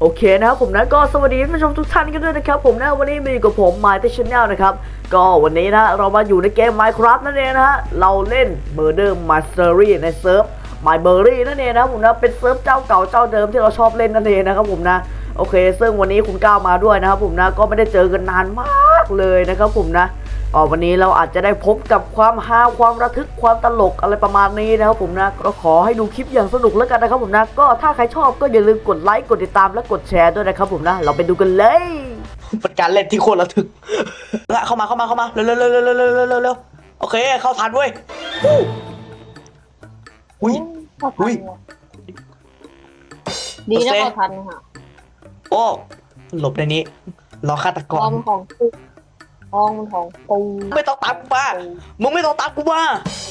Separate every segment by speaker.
Speaker 1: โอเคนะครับผมนะก็สวัสดีท่านผู้ชมทุกท่านกันด้วยนะครับผมนะวันนี้มาอยู่กับผมมาที่ชแนลนะครับก็วันนี้นะเรามาอยู่ในเกม Minecraft นั่นเองนะฮะเราเล่น Murder Mystery ในเซิร์ฟ MyBerry นั่นเองนะครับผมนะเป็นเซิร์ฟเจ้าเก่าเจ้าเดิมที่เราชอบเล่นนั่นเองนะครับผมนะโอเค ซึ่งวันนี้คุณก้าวมาด้วยนะครับผมนะก็ไม่ได้เจอกันนานมากเลยนะครับผมนะ วันนี้เราอาจจะได้พบกับความฮาความระทึกความตลกอะไรประมาณนี้นะครับผมนะก็ขอให้ดูคลิปอย่างสนุกแล้วกันนะครับผมนะก็ถ้าใครชอบก็อย่าลืมกดไลค์กดติดตามและกดแชร์ด้วยนะครับผมนะเราไปดูกันเลยเป็นการเล่นที่โคตรระทึกเข้ามาเข้ามาเข้ามาเร็วเร็วเร็วเร็วเร็วเร็วโอเคเข้าทันเว้ยอุ้ยอุ้ย
Speaker 2: ดีนะ
Speaker 1: เข้า
Speaker 2: ทันค่ะ
Speaker 1: โอ้หลบในนี้รอฆาตกร
Speaker 2: ของ องมันของกู
Speaker 1: ไม่ต้องตามกูมามึงไม่ต้องตามกูมา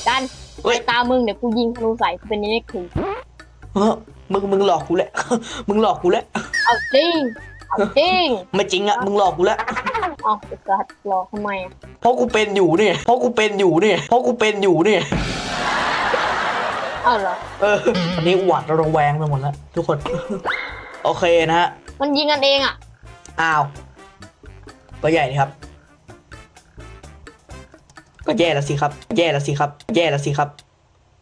Speaker 2: กัน
Speaker 1: เฮ้ย
Speaker 2: ไปตามมึงเดี๋ยวกูยิงธนูใส่กูเป็นนิกคือ
Speaker 1: เออมึงมึงหลอกกูแหละ มึงหลอกกูแล้ว
Speaker 2: เอาจริงเอาจริง
Speaker 1: ไม่จริงอะมึงหลอกกูแล้ว
Speaker 2: เอาไอ้สัตว์รอทำไมอะ
Speaker 1: เพราะกูเป็นอยู่เนี่ยเพราะกูเป็นอยู่เนี่ยเพราะกูเป็นอยู่เนี่ย
Speaker 2: เอาเหรอ
Speaker 1: เออตอนนี้หวาดระแวงไปหมดแล้วทุกคน โอเคนะฮะ
Speaker 2: มันยิงกันเองอะ
Speaker 1: อ้าวก็แย่นี่ครับ ก็แย่แล้วสิครับ แย่แล้วสิครับ แย่แล้วสิครับ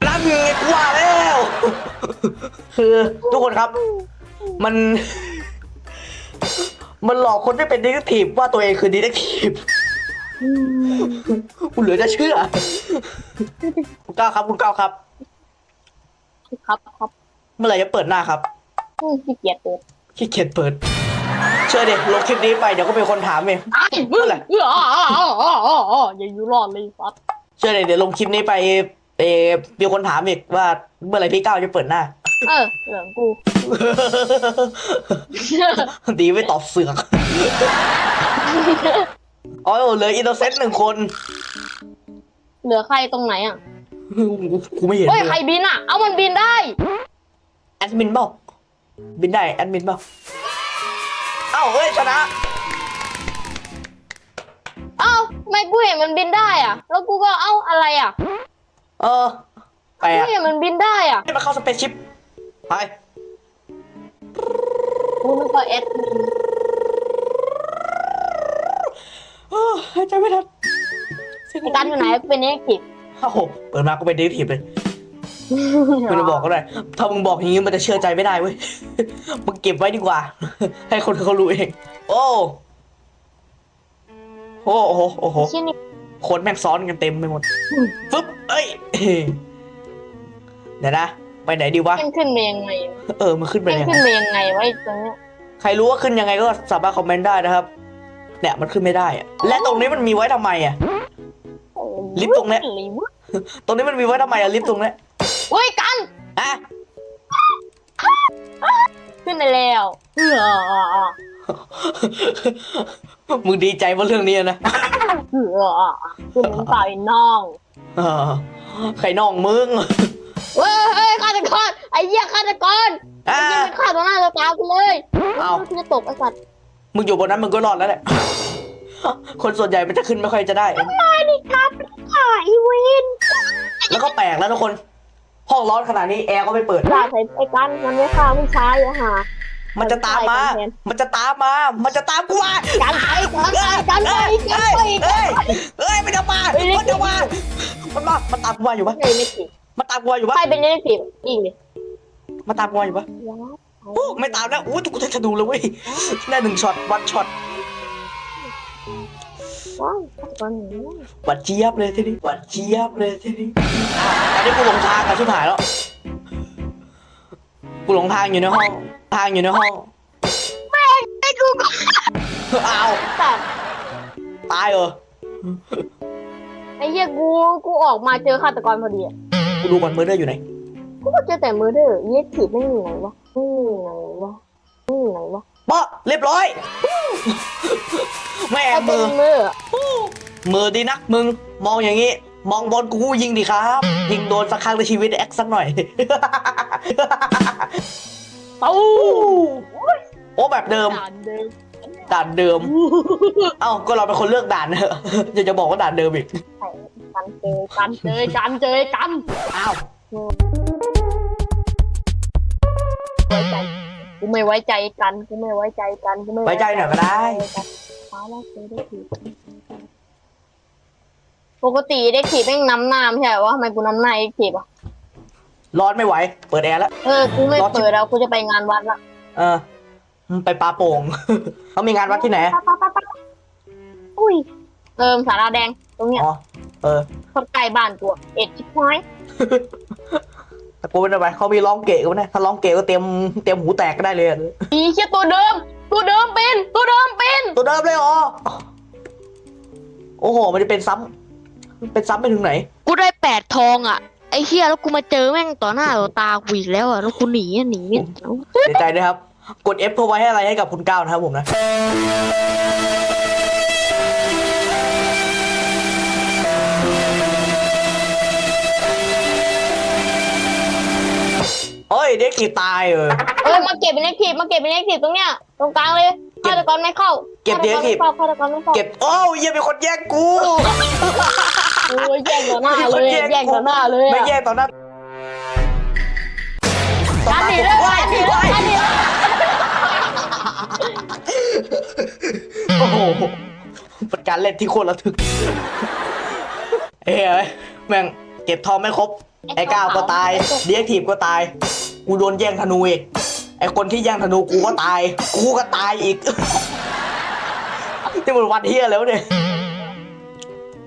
Speaker 1: นั่นไงกูว่าแล้ว คือทุกคนครับ มัน มันหลอกคนที่เป็นดีเทคทีฟว่าตัวเองคือดีเทคทีฟกูเหลือจะเชื่อ คุณก้าวครับคุณก้าวครับ
Speaker 2: ครับครับ
Speaker 1: เมื่อไหร่จะเปิดหน้าครับ
Speaker 2: อืมขี้เกียจเปิด
Speaker 1: ขี้เกียจเปิด เชื่อดิลงคลิปนี้ไปเดี๋ยวก็เป็นคนถามเอง
Speaker 2: ไอ้มึง
Speaker 1: อะไร
Speaker 2: เอออ๋ออ๋ออ๋ออ๋ออ๋ออย่าอยู่รอดเลยฟัด
Speaker 1: เชื่อดิเดี๋ยวลงคลิปนี้ไปเออมีคนถามอีกว่าเมื่อไหร่พี่ก้าวจะเปิดหน้า
Speaker 2: เออเหลืองกู
Speaker 1: ดีไม่ตอบเสือกอ๋อเหลืออินโนเซนต์หนึ่งคน
Speaker 2: เหลือใครตรงไหนอะ
Speaker 1: กูไม่เห็น
Speaker 2: เฮ้ย
Speaker 1: เลย
Speaker 2: ใครบินอะ เอามันบินได้
Speaker 1: แอดมินบอกบินได้แอดมินบอก เอ้าเฮ้ยชนะ
Speaker 2: เอ้าทำไมกูเห็นมันบินได้อะแล้วกูก็เอ้าอะไรอะ
Speaker 1: เออแปล
Speaker 2: กู
Speaker 1: ก
Speaker 2: เห็นมันบินได้อะ
Speaker 1: ให้มาเข้าสเปซชิปไป
Speaker 2: กูนึกว่าเอส
Speaker 1: เออหายใจไม่ทันเสียง
Speaker 2: ไอ้กันอยู่ไหนเป็นเอ็กซ์ทีฟ
Speaker 1: โอ้โหเปิดมาก็เป็นดีทีฟเลย มึงจะบอกก็ได้ถ้ามึงบอกอย่างนี้มันจะเชื่อใจไม่ได้เว้ย มึงเก็บไว้ดีกว่า ให้คนเขารู้เอง โอ้ โอ้โห โอ้โห
Speaker 2: ชิ้นนี้
Speaker 1: คนแม่งซ้อนกันเต็มไปหมด ฟึ๊บ เอ้ย เดี๋ยวนะ ไปไหนดีวะ
Speaker 2: มันขึ้นมายังไง
Speaker 1: เออ มันขึ้นไป
Speaker 2: มัน
Speaker 1: ยังไง
Speaker 2: ขึ้นมายังไงวะไอ้ตรงเนี้ย
Speaker 1: ใครรู้ว่าขึ้นยังไงก็สามารถคอมเมนต์ได้นะครับ เนี่ยมันขึ้นไม่ได้อะและตรงนี้มันมีไว้ทำไมอะ ลิฟต์ตรงเนี้ย
Speaker 2: ลิฟต์
Speaker 1: ตรงนี้มันมีไว้ทำไมอะลิฟต์ตรงเนี้ย
Speaker 2: เฮ้ยกัน
Speaker 1: อะ
Speaker 2: ขึ้นไปแล้วเออ
Speaker 1: มึงดีใจว่าเรื่องนี้นะ
Speaker 2: เออขึ้นเป็นเปล่าไอ้น้อง
Speaker 1: เออใครน้องมึง
Speaker 2: เฮ้ยเฮ้ยฆาตกรไอ้เหี้ยฆาตกร
Speaker 1: อ่า
Speaker 2: ยิงไปฆ่าตัวหน้าตัวตากูเลย
Speaker 1: เอ้า
Speaker 2: กูจะตกไอ้สัตว์
Speaker 1: มึงอยู่บนนั้นมึงก็รอดแล้วแหละ คนส่วนใหญ่มันจะขึ้นไม่ค่อยจะได้
Speaker 2: มาดิครับค่ะอีวิน
Speaker 1: แล้วก็แปลกแล้วทุกคน ห้องร้อนขนาดนี้แอร์ก็ไม่เปิด
Speaker 2: ด่าใส่ไอ้กันมันไม่ฆ่าไม่ช้าอย่าหา
Speaker 1: มันจะตามมา มันจะตามมา มันจะตามกูมา
Speaker 2: กันไปกันไปกันไปกัน
Speaker 1: เอ้ย
Speaker 2: ไป
Speaker 1: เอ้ยเอ้ยมันจะมา มันจะมา มันมา มันตามกูมาอยู่ปะ
Speaker 2: ใครไม่ผิด
Speaker 1: มันตามกูมาอยู่ปะ
Speaker 2: ใครเป็นไม่ผิดอีกดิ
Speaker 1: มันตามกูมาอยู่ปะ
Speaker 2: ว้าว
Speaker 1: โอ้ไม่ตามแล้วโอ้ยกูจะดูเลยเว้ยได้หนึ่งช็อตวันช็อต
Speaker 2: ว้าวตอนนี้
Speaker 1: หวัดเจี๊ยบเลยทีนี้หวัดเจี๊ยบเลยทีนี้อะอันนี้กูหลงทางกับชิบหายแล้ว กูหลงทางอยู่ในห้อง ทางอยู่ในห้อง
Speaker 2: ไอ้กูก็
Speaker 1: อ้าว
Speaker 2: แต่
Speaker 1: ตายเหรอ
Speaker 2: ไอ้เหี้ยกูกูออกมาเจอฆาตกรพอดีอะ
Speaker 1: กูดูก่อนเมอร์เดอร์อยู่ไหน
Speaker 2: กูก็เจอแต่มือเด้อเหี้ยผิดไม่มีไหนวะไม่มีไหนวะไม่มีไหนวะ
Speaker 1: ปะเรียบร้อย แม่
Speaker 2: ใครเป็
Speaker 1: มื
Speaker 2: น
Speaker 1: อ
Speaker 2: มือ
Speaker 1: มือดีนักมึง มองอย่างงี้ มองบอลกูยิงดิครับ ยิงโดนสักครั้งในชีวิตแอคสักหน่อย
Speaker 2: ตู้
Speaker 1: โอ้แบบเดิม
Speaker 2: ด่านเดิม
Speaker 1: ด่านเดิม เอ้าก็เราเป็นคนเลือกด่านเนอะอยากจะบอกว่าด่านเดิมอีก
Speaker 2: กันเจอกันเจอกันเจอกัน
Speaker 1: อ้าว
Speaker 2: ไว้ใจกูไม่ไว้ใจกันกูไม่ไว้ใจกันกูไม่
Speaker 1: ไว้ใจหน่อยก็ได้
Speaker 2: ฟ้าแลกเจอได้ถีบ ปกติได้ถีบแม่งน้ำหน้าไม่ใช่เหรอวะทำไมกูน้ำหน้าได้ถีบอะ
Speaker 1: ร้อนไม่ไหว เปิดแอร์แล้ว
Speaker 2: เออกูไม่
Speaker 1: รอชิบ
Speaker 2: เปิดแล้วกูจะไปงานวัดละ
Speaker 1: เออไปปลาโป่งเขามีงานวัดที่ไหน
Speaker 2: ปะปะปะปะอุ้ยเติมสาราแดงตรงเนี้ย
Speaker 1: อ๋อเออ
Speaker 2: คนใกล้บ้านกูอะเอ็ดชิบห้อย
Speaker 1: แต่กูไม่ได้ไปเขามีร้องเกะกันนะถ้าร้องเกะก็เตรียมเตรียมหูแตกก็ได้เลยอะ
Speaker 2: อีเชี่ยตัวเดิม ตัวเดิมเป็น ตัวเดิมเป็น
Speaker 1: ตัวเดิมเลยเหรอโอ้โห มันจะเป็นซ้ำ เป็นซ้ำไปถึงไหน
Speaker 3: กูได้แปดทองอะ ไอ้เฮียแล้วกูมาเจอแม่งต่อหน้าต่อตากูอีกแล้วอะ แล้วกูหนีอะหนีไม่เอา
Speaker 1: เสียใจด้วยครับ กด F เพื่อไว้ให้อะไรให้กับคุณก้าวนะครับผมนะเฮ้ยเด็กขี่ตายเออ
Speaker 2: เออมาเก็บเป็นเลขทีบมาเก็บเป็นเลขทีบตรงเนี้ยตรงกลางเลย
Speaker 1: เก็บ
Speaker 2: ฆาตกรไม่เข้า
Speaker 1: เก็บ
Speaker 2: ฆาต
Speaker 1: เลขทีบ
Speaker 2: ไม่เข้าฆาตกรไม่เข้า
Speaker 1: เก็บ โอ้ยเหี้ยังเป็นคนแย่งกู
Speaker 2: โอ้ยแย่งต่อหน้าเลย
Speaker 1: แย่ง
Speaker 2: แย่งต่อหน้าเลย
Speaker 1: ไม่
Speaker 2: อะ
Speaker 1: แย่งต่อหน้า
Speaker 2: การหนีเลย
Speaker 1: ว้าย
Speaker 2: การหนีเลย
Speaker 1: ว้าย
Speaker 2: การหนีเลย
Speaker 1: โอ้โหเป็นการเล่นที่โคตรระทึกเอ้ยแม่งเก็บทองไม่ครบ ไอ้ก้าวก็ตายเดียกทีบก็ตาย กูโดนแย่งธนูอีก ไอ้คนที่แย่งธนูกูก็ตาย กูก็ตายอีก นี่มันวันเฮียแล้วะเนี่ย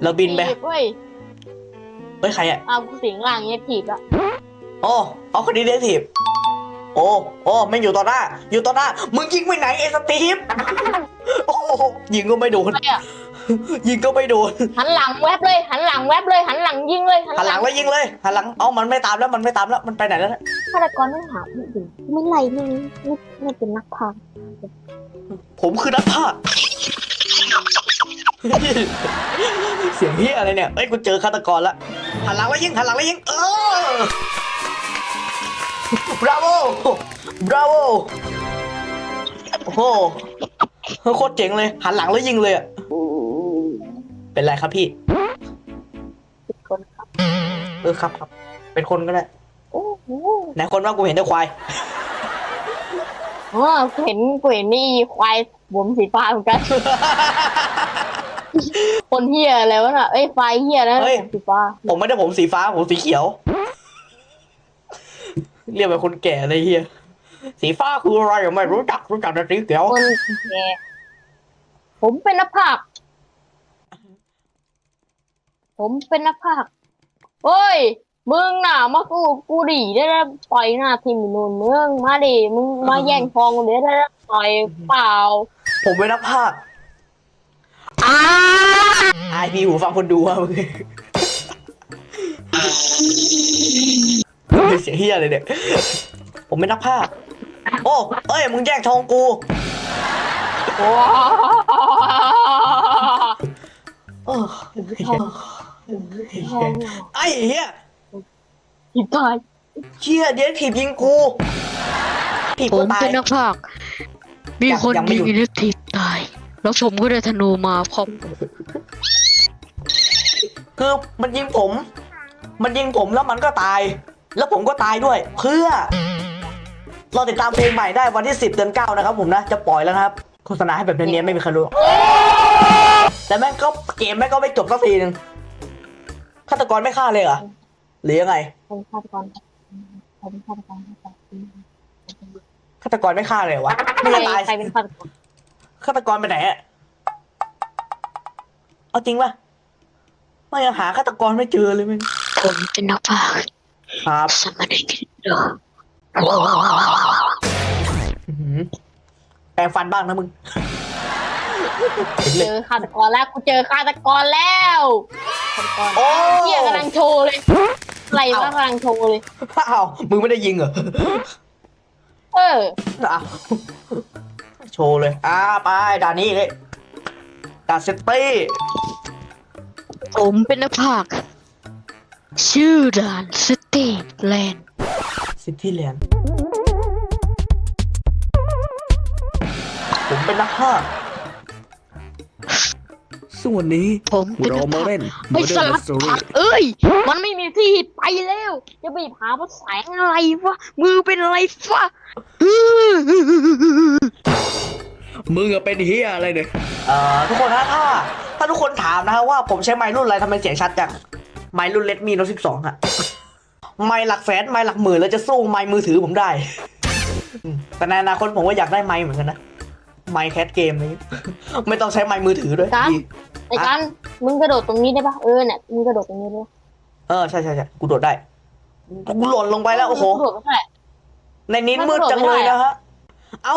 Speaker 1: เราบินไป
Speaker 2: ถีบเว้ย
Speaker 1: เฮ้ยใครอะ
Speaker 2: เอากูสิงล่างเลขทีบอะ
Speaker 1: โอ้เอาคนนี้เดียกทีบโอ้โอ้ไม่งอยู่ต่อหน้า อยู่ต่อหน้า มึงยิงไปไหนไอ้สตีฟโอ้โหยิงก็ไม่โดน
Speaker 2: อะไรอะ
Speaker 1: ยิงก็ไม่โดน
Speaker 2: หันหลังแวบเลย หันหลังแวบเลย หันหลังยิงเลย
Speaker 1: หันหลังแล้วยิงเลยหันหลังเอ้ามันไม่ตามแล้วมันไม่ตามแล้วมันไปไหนแล้วเนี่ย
Speaker 2: ฆาตกรไม่หาไม่ถึงไม่ไล่ไม่ไม่ไม่เป็นนักพากย์
Speaker 1: ผมคือนักพากย์ เสียงเฮียอะไรเนี่ยเอ้ยกูเจอฆาตกรละหันหลังแล้วยิงหันหลังแล้วยิงเออบราโวบราโวโอ้โหโคตรเจ๋งเลย หันหลังแล้วยิงเลยอะเป็นไรครับพี่
Speaker 2: สิบคนครับ
Speaker 1: เออครับครับ เป็นคนก็ได้
Speaker 2: โอ้โห
Speaker 1: ไหนคนว่ากูเห็นแต่ควาย
Speaker 2: อ๋อกูเห็นกูเห็นนี่ควายผมสีฟ้าเหมือนกัน คนเฮียอะไรวะน่ะเอ้ยไฟเฮียนะ
Speaker 1: เฮ้ย
Speaker 2: ผมสีฟ้า
Speaker 1: ผมไม่ได้ผมสีฟ้าผมสีเขียว เรียกเป็นคนแก่เลยเฮียสีฟ้าคืออะไรไม่รู้จักรู้จักแต่สีเขียว
Speaker 2: คนแก่ผมเป็นนักพากย์ผมเป็นนักพากย์เฮ้ย มึงน่ะมากูกูดีได้แล้วปล่อยหน้าทีมนูนเมืองมาดิมึงมาแย่งทองกูเดี๋ยวได้แล้วปล่อยเปล่า
Speaker 1: ผมเป็นนักพากย์
Speaker 3: อ้า
Speaker 1: ไอพีหูฟังคนดูอะมึงเสียงเฮียเลยเนี่ย ผมเป็นนักพากย์โอ้ เอ้ย มึงแย่งทองกู
Speaker 2: ว้าว
Speaker 1: เออไอ้เฮีย
Speaker 2: ผิดตาย
Speaker 1: เชี่ยเดี๋ยวถีบยิงกูถีบ
Speaker 3: ผ
Speaker 1: กู
Speaker 3: ม
Speaker 1: ตาย
Speaker 3: เป็นนักพากย์มีคน
Speaker 1: ยังไม่
Speaker 3: ยิ
Speaker 1: หยุ
Speaker 3: ง
Speaker 1: ด
Speaker 3: อิเล็กทริกตาย แล้วผมก็ได้ธนูมาพร้อม
Speaker 1: คือมันยิงผม มันยิงผมแล้วมันก็ตาย แล้วผมก็ตายด้วย เพื่อเราติดตามเพลงใหม่ได้วันที่ 10 เดือน9นะครับผมนะ จะปล่อยแล้วนะครับ โฆษณาให้แบบเนียนๆไม่มีใครรู้ แต่แม่งก็เกมแม่งก็ไม่จบสักทีนึงฆาตกรไม่ฆ่าเลยเหรอ หรือยังไง
Speaker 2: เป็นฆาตกรเป็นฆาตกร
Speaker 1: ฆาตกรไม่ฆ่าเลยเหรอวะไม่จะตาย
Speaker 2: ใครเป็นฆาตกร
Speaker 1: ฆาตกรไปไหนอะเอาจริงป่ะไม่ยังหาฆาตกรไม่เจอเลยแมัน
Speaker 3: ผมเป็นนักพากย์
Speaker 1: ครับ
Speaker 3: สมัยเด็กเด้อ
Speaker 1: อื้อหือแปรงฟันบ้างนะมึงเห็น
Speaker 2: เจ
Speaker 1: เลย
Speaker 2: อฆาตกรแล้วกูเจอฆาตกรแล้วฆาตกร
Speaker 1: โอ้
Speaker 2: เฮียกำลังโชว์เลยอะไรวะกำลังโชว์เลย
Speaker 1: อ้าวมึงไม่ได้ยิงเหรอ
Speaker 2: เออ
Speaker 1: อ้าว โชว์เลย อ่าไปด่านนี้เลยด่านเซตตี้
Speaker 3: ผมเป็นนักพากย์ชื่อด่านสเตทแลนด์
Speaker 1: ซิตี้แลนด์ผมเป็นนักฆ่าส ซึ่งวันนี้
Speaker 3: ผมเป็น
Speaker 1: เรา
Speaker 3: นัก
Speaker 1: มา
Speaker 3: พากย์
Speaker 1: เล่น
Speaker 3: ไอ้ส
Speaker 1: Murder
Speaker 3: ลัด
Speaker 1: Mystery
Speaker 3: ผักเอ้ย มันไม่มีที่ไปแล้ว จะไปหาว่าแสงอะไรวะ มือเป็นอะไรฟะ
Speaker 1: มึงอะเป็นเฮียอะไรเนี่ยเอ่อทุกคนนะถ้า ถ้าทุกคนถามนะฮะว่าผมใช้ไมค์รุ่นอะไรทำไมเสียงชัดจังไมค์รุ่นเลดมีโน้ตสิบสองอะไมค์หลักแสนไมค์หลักหมื่นแล้วจะสู้ไมค์มือถือผมได้อืมแต่ในอนาคตผมก็อยากได้ไมค์เหมือนกันนะไมค์แคสเกมนี้ ไม่ต้องใช้ไมค์มือถือด้วย
Speaker 2: กัน
Speaker 1: ดี
Speaker 2: ไอ้กันมึงกระโดดตรงนี้ได้ปะเออเนี่ยมึงกระโดดตรงนี้ได้ปะ
Speaker 1: เออใช่ใช่ใช่กูโดดได้กูหล่นลงไปแล้วโอ้โห
Speaker 2: กระโดดไม่ได้
Speaker 1: ในนี้
Speaker 2: มัน
Speaker 1: มืด
Speaker 2: กระโดด
Speaker 1: จัง
Speaker 2: ไม่
Speaker 1: เลย
Speaker 2: ได้
Speaker 1: นะฮะ เอ้า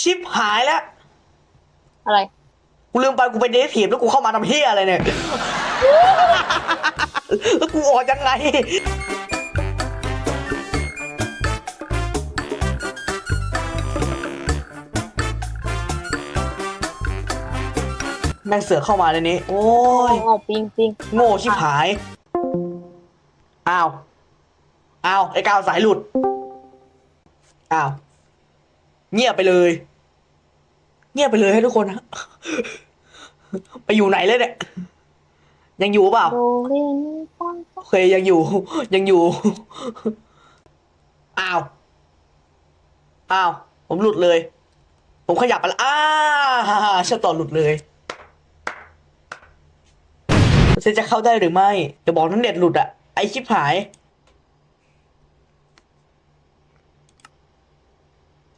Speaker 1: ชิปหายแล้ว
Speaker 2: อะไร
Speaker 1: กูลืมไปกูไปเดททีฟแล้วกูเข้ามาทำเฮียอะไรเนี่ย แล้วกูออกยังไง แม่งเสือกเข้ามาในนี้โอ้ย
Speaker 2: อ๋อปิงปิง
Speaker 1: โง่ชิบหายอ้าวอ้าวไอ้กาวสายหลุดอ้าวเงียบไปเลย เงียบไปเลยให้ทุกคนนะไปอยู่ไหนเลยเนี่ยยังอยู่เปล่า
Speaker 2: โดเรมีฟา
Speaker 1: โอเคยังอยู่ ยังอยู่อ้าวอ้าวผมหลุดเลย ผมขยับไปแล้วอ้าฉันต่อหลุดเลย ฉันจะเข้าได้หรือไม่จะบอกนั้นเน็ตหลุดอะไอชิบหาย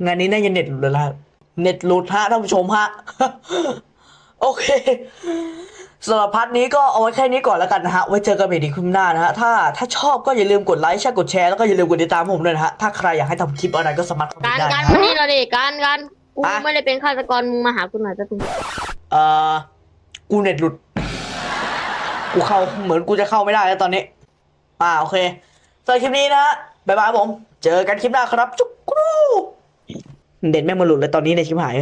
Speaker 1: งานนี้น่าจะเน็ตหลุดแล้วล่ะเน็ตหลุดฮะท่านผู้ชมฮะ โอเคสำหรับพาร์ทนี้ก็เอาไว้แค่นี้ก่อนแล้วกันนะฮะ ไว้เจอกันใหม่ในคลิปหน้านะฮะ ถ้าถ้าชอบก็อย่าลืมกดไลค์แชร์กดแชร์แล้วก็อย่าลืมกดติดตามผมด้วยนะฮะ ถ้าใครอยากให้ทำคลิปอะไรก็สามารถคอมเม
Speaker 2: กานร
Speaker 1: ต์ได้
Speaker 2: การมา
Speaker 1: ฮะ
Speaker 2: นี่เราดิการการกู
Speaker 1: อะ
Speaker 2: ไม่ได้เป็นฆาตกรมึงมาหากูหน่อยจะถึง
Speaker 1: เอ่อกูเน็ตหลุด กูเข้าเหมือนกูจะเข้าไม่ได้แล้วตอนนี้ อ่าโอเคสำหรับคลิปนี้นะบ๊ายบายผม เจอกันคลิปหน้าครับจุ๊กกรูเด็ดแม่งมาหลุดเลยตอนนี้ในชิบหาย